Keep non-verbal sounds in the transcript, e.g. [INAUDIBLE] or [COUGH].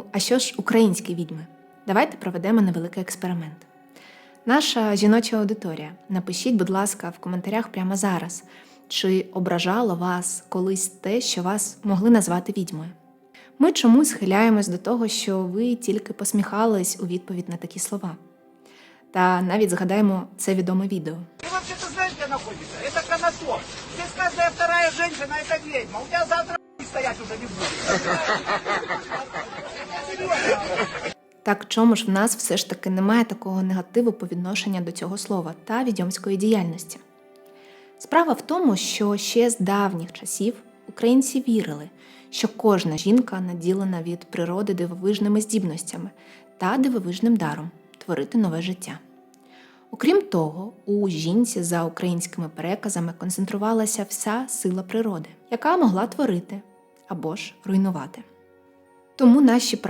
Ну, а що ж українські відьми? Давайте проведемо невеликий експеримент. Наша жіноча аудиторія, напишіть, будь ласка, в коментарях прямо зараз, чи ображало вас колись те, що вас могли назвати відьмою. Ми чомусь схиляємось до того, що ви тільки посміхались у відповідь на такі слова. Та навіть згадаємо це відоме відео. Ты вообще-то знаешь, где находится? Это Конотоп. Здесь каждая вторая женщина это ведьма. У тебя завтра [LAUGHS] стоять уже не будет. Так чому ж в нас все ж таки немає такого негативу по відношенню до цього слова та відьомської діяльності? Справа в тому, що ще з давніх часів українці вірили, що кожна жінка наділена від природи дивовижними здібностями та дивовижним даром творити нове життя. Окрім того, у жінці за українськими переказами концентрувалася вся сила природи, яка могла творити або ж руйнувати. Тому наші